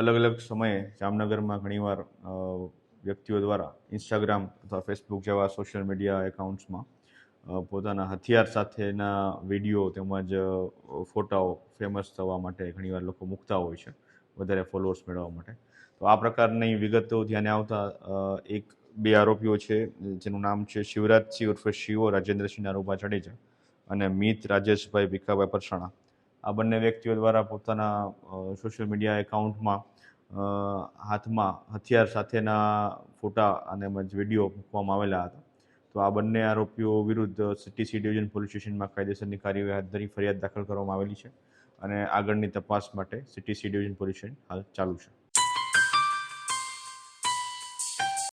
અલગ અલગ સમયે જામનગરમાં ઘણીવાર વ્યક્તિઓ દ્વારા ઇન્સ્ટાગ્રામ અથવા ફેસબુક જેવા સોશિયલ મીડિયા એકાઉન્ટ્સમાં પોતાના હથિયાર સાથેના વીડિયો તેમજ ફોટાઓ ફેમસ થવા માટે ઘણીવાર લોકો મૂકતા હોય છે, વધારે ફોલોઅર્સ મેળવવા માટે. તો આ પ્રકારની વિગતો ધ્યાને આવતા એક, બે આરોપીઓ છે, જેનું નામ છે શિવરાજસિંહ ઉર્ફે શિવો રાજેન્દ્રસિંહ નારૂભા જાડેજા અને મિત રાજેશભાઈ ભીખાભાઈ પરસાણા. આ બંને વ્યક્તિઓ દ્વારા પોતાના સોશિયલ મીડિયા એકાઉન્ટમાં હાથમાં હથિયાર સાથેના ફોટા અને વીડિયો મૂકવામાં આવેલા હતા. તો આ બંને આરોપીઓ વિરુદ્ધ સીટીસી ડિવિઝન પોલીસ સ્ટેશનમાં કાયદેસરની કાર્યવાહી હાથ ધરી ફરિયાદ દાખલ કરવામાં આવેલી છે અને આગળની તપાસ માટે સીટીસી ડિવિઝન પોલીસ સ્ટેશન હાલ ચાલુ છે.